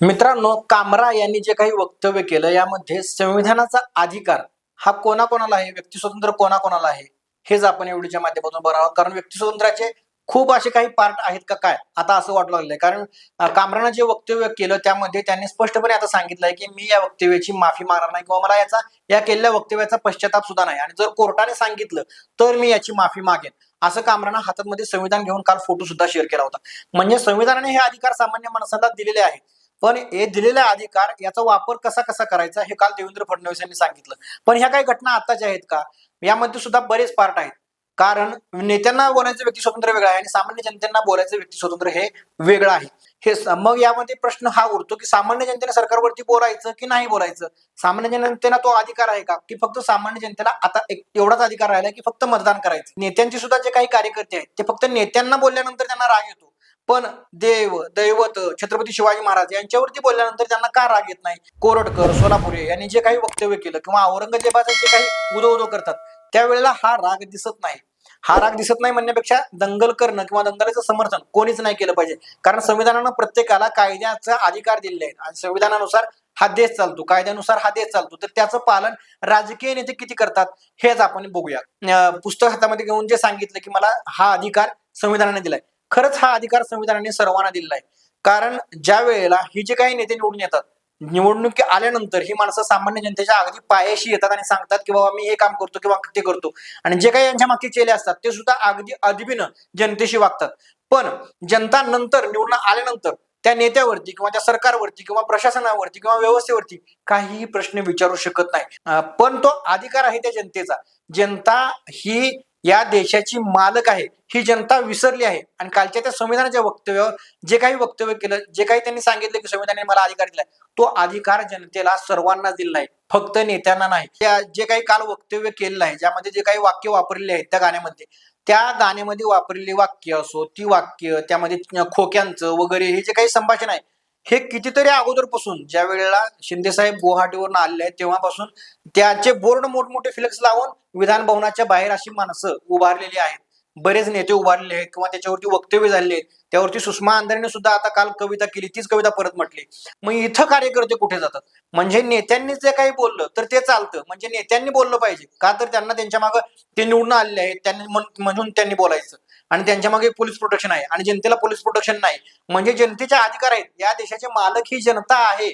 मित्रांनो कामरा यांनी जे काही वक्तव्य केलं यामध्ये संविधानाचा अधिकार हा कोणाकोणाला आहे? व्यक्ती स्वतंत्र कोणाकोणाला आहे? हेच आपण एवढीच्या माध्यमातून बघणार आहोत. कारण व्यक्ती स्वातंत्र्याचे खूप असे काही पार्ट आहेत का काय? आता असं वाटू लागलंय. कारण कामरानं जे वक्तव्य केलं त्यामध्ये त्यांनी स्पष्टपणे आता सांगितलंय की मी या वक्तव्याची माफी मागणार नाही किंवा मला याचा या केलेल्या वक्तव्याचा पश्चाताप सुद्धा नाही. आणि जर कोर्टाने सांगितलं तर मी याची माफी मागेन. असं कामरानं हातामध्ये संविधान घेऊन काल फोटो सुद्धा शेअर केला होता. म्हणजे संविधानाने हे अधिकार सामान्य माणसाला दिलेले आहेत पण हे दिलेला अधिकार याचा वापर कसा कसा करायचा हे काल देवेंद्र फडणवीस यांनी सांगितलं. पण ह्या काही घटना आताच्या आहेत का? यामध्ये सुद्धा बरेच पार्ट आहेत. कारण नेत्यांना बोलायचं व्यक्ती स्वतंत्र वेगळं आहे आणि सामान्य जनतेना बोलायचं व्यक्ती स्वतंत्र हे वेगळं आहे. हे मग यामध्ये प्रश्न हा उरतो की सामान्य जनतेने सरकारवरती बोलायचं की नाही बोलायचं? सामान्य जनतेला तो अधिकार आहे का? की फक्त सामान्य जनतेला आता एक एवढाच अधिकार राहिला की फक्त मतदान करायचं? नेत्यांचे सुद्धा जे काही कार्यकर्ते आहेत ते फक्त नेत्यांना बोलल्यानंतर त्यांना राग येतो. पण देव दैवत छत्रपती शिवाजी महाराज यांच्यावरती बोलल्यानंतर त्यांना का राग येत नाही? कोरटकर सोलापुरे यांनी जे काही वक्तव्य केलं किंवा औरंगजेबाचं जे काही उदो उदो करतात त्यावेळेला हा राग दिसत नाही. हा राग दिसत नाही म्हणण्यापेक्षा दंगल करणं किंवा दंगलीचं समर्थन कोणीच नाही केलं पाहिजे. कारण संविधानानं प्रत्येकाला कायद्याचा अधिकार दिलेले आहेत आणि संविधानानुसार हा देश चालतो. कायद्यानुसार हा देश चालतो. तर त्याचं पालन राजकीय नेते किती करतात हेच आपण बघूया. पुस्तक हातामध्ये घेऊन जे सांगितलं की मला हा अधिकार संविधानाने दिलाय. खरंच हा अधिकार संविधानाने सर्वांना दिलेला आहे. कारण ज्या वेळेला ही जे काही नेते निवडून येतात निवडणुकी आल्यानंतर ही माणसं सामान्य जनतेच्या अगदी पायाशी येतात आणि सांगतात की बाबा मी हे काम करतो किंवा ते करतो. आणि जे काही यांच्या मागचे चेले असतात ते सुद्धा अगदी अदबीनं जनतेशी वागतात. पण जनता नंतर निवडून आल्यानंतर त्या नेत्यावरती किंवा त्या सरकारवरती किंवा प्रशासनावरती किंवा व्यवस्थेवरती काहीही प्रश्न विचारू शकत नाही. पण तो अधिकार आहे त्या जनतेचा. जनता ही या देशाची मालक आहे ही जनता विसरली आहे. आणि कालच्या त्या संविधानाच्या वक्तव्यावर जे काही वक्तव्य केलं जे काही त्यांनी सांगितलं की संविधानाने मला अधिकार दिलाय तो अधिकार जनतेला सर्वांना दिला आहे फक्त नेत्यांना नाही. त्या जे काही काल वक्तव्य केलेलं आहे ज्यामध्ये जे काही वाक्य वापरलेले आहेत त्या गाण्यामध्ये त्या गाण्यामध्ये वापरलेली वाक्य असो ती वाक्य त्यामध्ये खोक्यांचं वगैरे हे जे काही संभाषण आहे हे कितीतरी अगोदरपासून ज्या वेळेला शिंदेसाहेब गुवाहाटीवरून आलेले आहेत तेव्हापासून त्याचे बोर्ड मोठमोठे फ्लेक्स लावून विधान भवनाच्या बाहेर अशी माणसं उभारलेली आहेत. बरेच नेते उभारलेले आहेत किंवा त्याच्यावरती वक्तव्य झालेले आहेत. त्यावरती सुषमा अंधारेने सुद्धा आता काल कविता केली तीच कविता परत म्हटली. मग इथं कार्यकर्ते कुठे जातात? म्हणजे नेत्यांनी जे काही बोललं तर ते चालतं. म्हणजे नेत्यांनी बोललं पाहिजे. का तर त्यांना त्यांच्या मागे ते निवडून आलेले आहेत त्यांनी म्हणून त्यांनी बोलायचं. आणि त्यांच्या मागे पोलीस प्रोटेक्शन आहे. आणि जनतेला पोलीस प्रोटेक्शन नाही. म्हणजे जनतेचे अधिकार आहेत. या देशाचे मालक ही जनता आहे.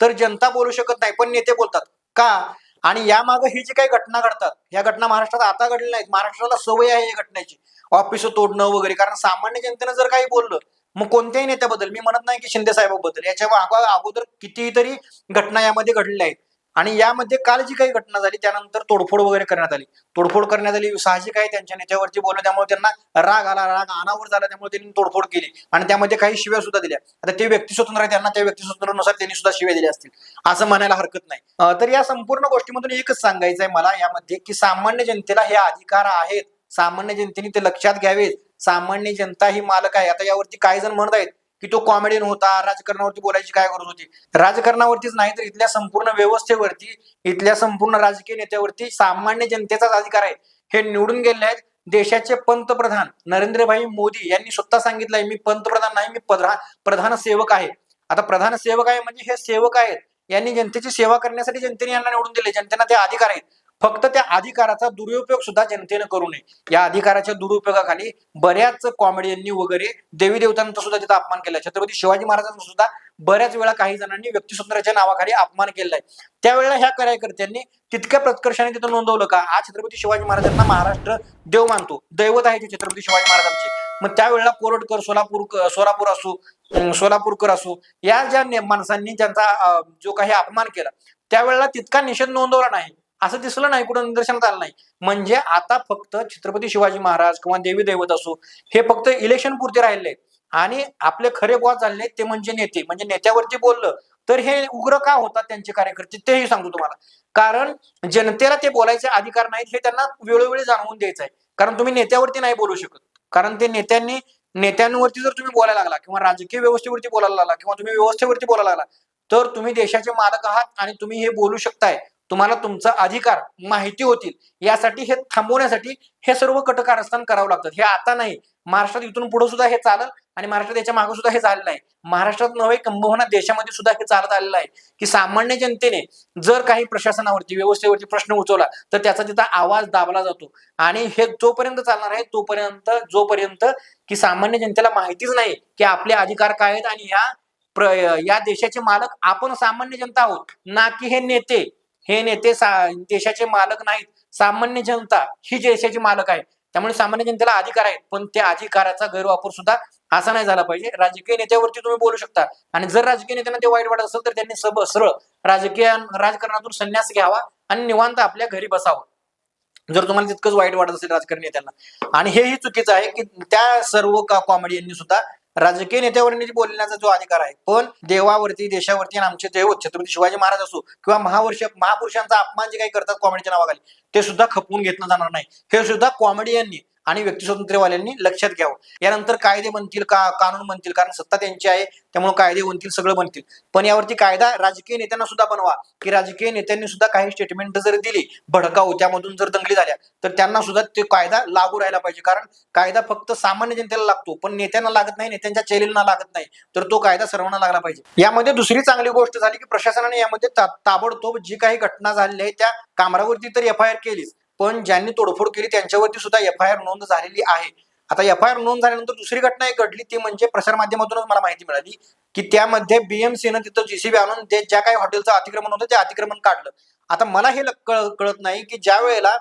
तर जनता बोलू शकत नाही पण नेते बोलतात. का? आणि या मागे ही जी काही घटना घडतात या घटना महाराष्ट्रात आता घडलेल्या नाहीत. महाराष्ट्राला सवय आहे या घटनेची. ऑफिस तोडणं वगैरे. कारण सामान्य जनतेनं जर काही बोललं मग कोणत्याही नेत्याबद्दल मी म्हणत नाही की शिंदे साहेबाबद्दल. याच्या अगोदर कितीतरी घटना यामध्ये घडलेल्या आहेत. आणि यामध्ये काल जी काही घटना झाली त्यानंतर तोडफोड वगैरे करण्यात आली. तोडफोड करण्यात आली साहजिक आहे त्यांच्या नेत्यावरती बोललं त्यामुळे त्यांना राग आला राग अनावर झाला त्यामुळे त्यांनी तोडफोड केली. आणि त्यामध्ये काही शिव्या सुद्धा दिल्या. आता ते व्यक्ती स्वतंत्र आहे त्यांना त्या व्यक्ती स्वतंत्रानुसार त्यांनी सुद्धा शिव्या दिल्या असतील. असं म्हणायला हरकत नाही. तर या संपूर्ण गोष्टीमधून एकच सांगायचं आहे मला यामध्ये की सामान्य जनतेला हे अधिकार आहेत. सामान्य जनतेने ते लक्षात घ्यावेत. सामान्य जनता ही मालक आहे. आता यावरती काही जण म्हणत आहेत की तो कॉमेडियन होता राजकारणावरती बोलायची काय गरज होती? राजकारणावरतीच नाही तर इथल्या संपूर्ण व्यवस्थेवरती इथल्या संपूर्ण राजकीय नेत्यावरती सामान्य जनतेचाच अधिकार आहे. हे निवडून गेले आहेत देशाचे पंतप्रधान नरेंद्रभाई मोदी यांनी स्वतः सांगितलंय मी पंतप्रधान नाही मी प्रधान प्रधान सेवक आहे. आता प्रधान सेवक आहे म्हणजे हे सेवक आहेत. यांनी जनतेची सेवा करण्यासाठी जनतेने यांना निवडून दिले जनतेना ते अधिकार आहेत. फक्त त्या अधिकाराचा दुरुपयोग सुद्धा जनतेनं करू नये. या अधिकाराच्या दुरुपयोगाखाली बऱ्याच कॉमेडियननी वगैरे देवी देवतांचा सुद्धा तिथं अपमान केला छत्रपती शिवाजी महाराजांचा सुद्धा बऱ्याच वेळा काही जणांनी व्यक्तिस्वातंत्र्याच्या नावाखाली अपमान केलाय त्यावेळेला ह्या कार्यकर्त्यांनी तितक्या प्रत्कर्षाने तिथं नोंदवलं का? आज छत्रपती शिवाजी महाराजांना महाराष्ट्र देव मानतो. दैवत आहे ते छत्रपती शिवाजी महाराजांचे. मग त्यावेळेला कोरटकर सोलापूर सोलापूर असो सोलापूरकर असो या ज्या माणसांनी त्यांचा जो काही अपमान केला त्यावेळेला तितका निषेध नोंदवला नाही. असं दिसलं नाही कुठं निदर्शनात आलं नाही. म्हणजे आता फक्त छत्रपती शिवाजी महाराज किंवा देवी दैवत असो हे फक्त इलेक्शन पुरते राहिले आणि आपले खरे बॉस झाले ते म्हणजे नेते. म्हणजे नेत्यावरती बोललं तर हे उग्र का होतात त्यांचे कार्यकर्ते? तेही सांगतो तुम्हाला. कारण जनतेला ते बोलायचे अधिकार नाहीत हे त्यांना वेळोवेळी जाणवून द्यायचं आहे. कारण तुम्ही नेत्यावरती नाही बोलू शकत. कारण ते नेत्यांनी नेत्यांवरती जर तुम्ही बोलायला लागला किंवा राजकीय व्यवस्थेवरती बोलायला लागला किंवा तुम्ही व्यवस्थेवरती बोलायला लागला तर तुम्ही देशाचे मालक आहात आणि तुम्ही हे बोलू शकताय. तुम्हाला तुमचा अधिकार माहिती होतील. यासाठी हे थांबवण्यासाठी हे सर्व कटकारस्थान करावं लागतं. हे आता नाही. महाराष्ट्रात इथून पुढे सुद्धा हे चालल आणि महाराष्ट्रात याच्या मागे सुद्धा हे झालेलं आहे महाराष्ट्रात नव्हे किंबहुना देशामध्ये सुद्धा हे चालत आलेलं आहे. की सामान्य जनतेने जर काही प्रशासनावरती व्यवस्थेवरती प्रश्न उचवला तर त्याचा तिथं आवाज दाबला जातो. आणि हे जोपर्यंत चालणार आहे तोपर्यंत जोपर्यंत की सामान्य जनतेला माहितीच नाही की आपले अधिकार काय आहेत आणि या प्र या देशाचे मालक आपण सामान्य जनता आहोत ना की हे नेते. हे नेते देशाचे मालक नाहीत. सामान्य जनता ही देशाची मालक आहे. त्यामुळे सामान्य जनतेला अधिकार आहेत. पण त्या अधिकाराचा गैरवापर सुद्धा असा नाही झाला पाहिजे. राजकीय नेत्यावरती तुम्ही बोलू शकता. आणि जर राजकीय नेत्यांना ते वाईट वाटत असेल तर त्यांनी सब सरळ राजकीय राजकारणातून संन्यास घ्यावा आणि निवांत आपल्या घरी बसावं. जर तुम्हाला तितकंच वाईट वाटत असेल राजकारणी नेत्यांना. आणि हेही चुकीचं आहे की त्या सर्व का कॉमेडियननी सुद्धा राजकीय नेत्यावरती बोलण्याचा जो अधिकार आहे पण देवावरती देशावरती आणि आमचे देव छत्रपती शिवाजी महाराज असो किंवा महावर्ष महापुरुषांचा अपमान जे काही करतात कॉमेडीच्या नावाखाली ते सुद्धा खपवून घेतलं जाणार नाही. हे सुद्धा कॉमेडियननी आणि व्यक्तिस्वातंत्र्यवाल्यांनी लक्षात घ्यावं. यानंतर कायदे बनतील का कानून बनतील कारण सत्ता त्यांची आहे त्यामुळे कायदे बनतील सगळं बनतील. पण यावरती कायदा राजकीय नेत्यांना सुद्धा बनवा. की राजकीय नेत्यांनी सुद्धा काही स्टेटमेंट जर दिली भडकाऊ त्यामधून जर दंगली झाल्या तर त्यांना सुद्धा ते कायदा लागू राहिला पाहिजे. कारण कायदा फक्त सामान्य जनतेला लागतो पण नेत्यांना लागत नाही नेत्यांच्या चेलींना लागत नाही. तर तो कायदा सर्वांना लागला पाहिजे. यामध्ये दुसरी चांगली गोष्ट झाली की प्रशासनाने यामध्ये ताबडतोब जी काही घटना झालेली आहे त्या कामरावरती तर एफ आय आर केलीच. पण ज्यांनी तोडफोड केली त्यांच्यावरती सुद्धा एफ आय आर नोंद झालेली आहे. आता एफ आय आर नोंद झाल्यानंतर दुसरी घटना एक घडली. ती म्हणजे प्रसार माध्यमातूनच मला माहिती मिळाली की त्यामध्ये बीएमसीनं तिथं जीसीबी आणून ते ज्या काही हॉटेलचं अतिक्रमण होतं ते अतिक्रमण काढलं. आता मला हे कळत नाही की ज्या वेळेला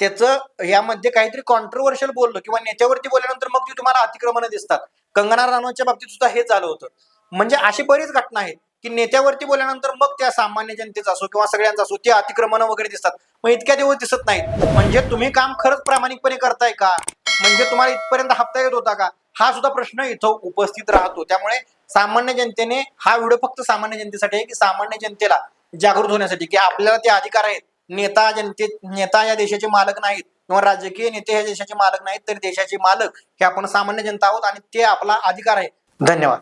त्याचं यामध्ये काहीतरी कॉन्ट्रोवर्शियल बोललं किंवा नेत्यावरती बोलल्यानंतर मग ती तुम्हाला अतिक्रमण दिसतात. कंगना राणावतच्या बाबतीत सुद्धा हे झालं होतं. म्हणजे अशी बरीच घटना आहेत. की नेत्यावरती बोलल्यानंतर मग त्या सामान्य जनतेचा असो किंवा सगळ्यांचा असो ते अतिक्रमण वगैरे दिसतात. मग इतक्या दिवस दिसत नाहीत. म्हणजे तुम्ही काम खरंच प्रामाणिकपणे करताय का? म्हणजे तुम्हाला इथपर्यंत हप्ता येत होता का? हा सुद्धा प्रश्न इथं उपस्थित राहतो. त्यामुळे सामान्य जनतेने हा व्हिडिओ फक्त सामान्य जनतेसाठी आहे की सामान्य जनतेला जागृत होण्यासाठी की आपल्याला ते अधिकार आहेत. नेता जनते नेता या देशाचे मालक नाहीत. किंवा राजकीय नेते या देशाचे मालक नाहीत तर देशाचे मालक हे आपण सामान्य जनता आहोत आणि ते आपला अधिकार आहे. धन्यवाद.